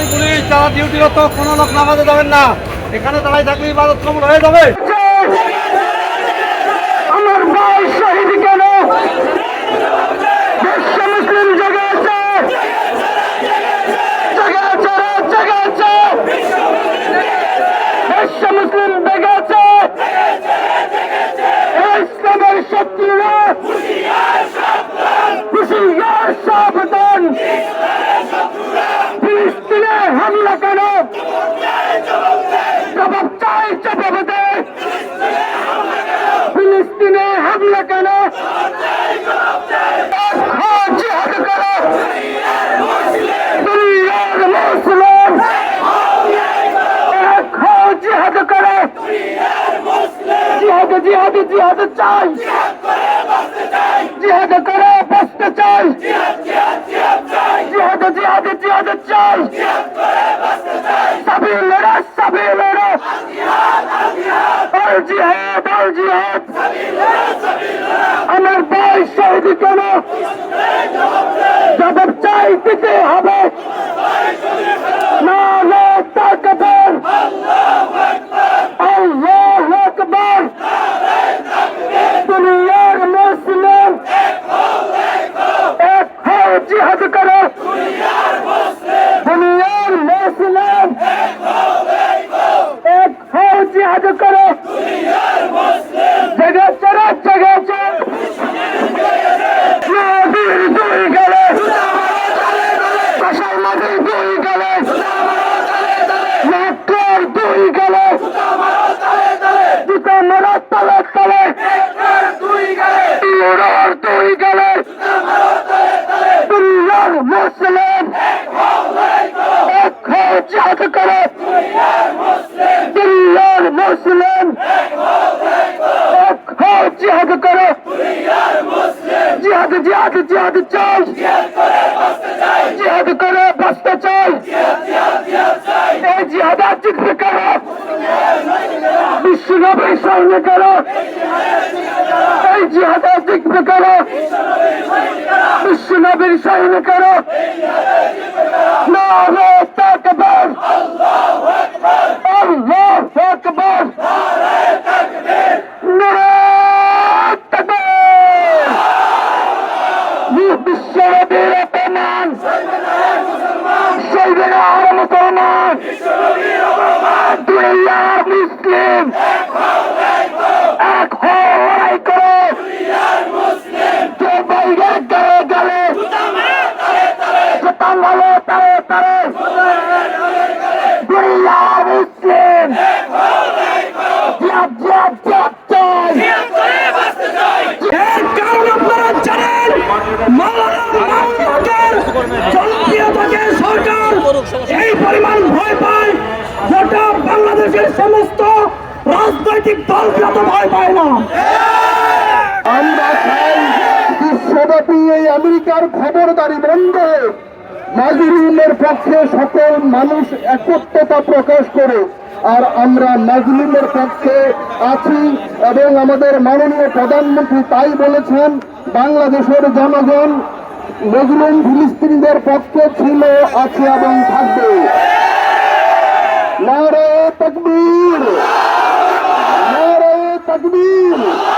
সরকারি পুলিশ, যারা ডিউটিরত কোনো লোক নামাজে যাবেন না। এখানে তারাই থাকলে ইবাদত কমন হয়ে যাবে আমার ভাই শহীদ কেন বিশ্ব মুসলিম জেগে আছে জেগে আছে জেগে আছে বিশ্ব মুসলিম জেগে আছে ইসলামের শত্রুরা হুশিয়ার সাবধান ফিলিস্তিনে হামলা কেন? জবাব চাই, জবাব দেয় ফিলিস্তিনে হামলা কেন? জিহাদ করো জিহাদ জিহাদ জিহাদ জিহাদ চাই। জিহাদ করে বাঁচতে চাই? জিহাদ জিহাদ জিহাদ চাই। সাবিলেরা সাবিলেরা আল জিহাদ আল জিহাদ। আমার ভাই শহীদ কেন? জবাব চাই দিতে হবে না না তাকবর আল্লাহ আকবর দুনিয়ার মুসলিম এক হও জিহাদ করো দুনিয়ার মুসলিম এক হও জিহাদ করো জগা চরা জগা চর নদীর দুই গেলে কষাই নদীর গেলে মেট্রোর দুই গেলে জুতা মারা তলে তলে ইউরোর দুই গেলে দুনিয়ার মুসলিম, এক হও জিহাদ করো দুনিয়ার মুসলিম, এক হও জিহাদ করো, জিহাদ জিহাদ জিহাদ চাই, জিহাদ করে বাঁচতে চাই এই জিহাদ জিতবে করো বিশ্বনবীর সামনে করো এই জিহাদ জিতবে করো বিশ্বনবীর সামনে করো নারে তাকবীর আল্লাহু আকবার। নারে তাকবীর। বিশ্বনবীর অপমান। শহীদেরা আর মুসলমান। দুনিয়ার মুসলিম এক হও লড়াই করো যে বাইরে গেলে গেলে জুতা মারো তারে তারে দুনিয়ার মুসলিম সমস্ত রাজনৈতিক দলকে তো ভয় পায় না। আমরা চাই বিশ্বব্যাপী এই আমেরিকার খবরদারি পক্ষে সকল মানুষ একত্রতা প্রকাশ করে আর আমরা পক্ষে আছি এবং আমাদের মাননীয় প্রধানমন্ত্রী তাই বলেছেন, বাংলাদেশের জনগণ নজরুল ফিলিস্তিনিদের পক্ষে ছিল, আছে এবং থাকবে। নারায় Tagmiro! Não era eu, Tagmiro!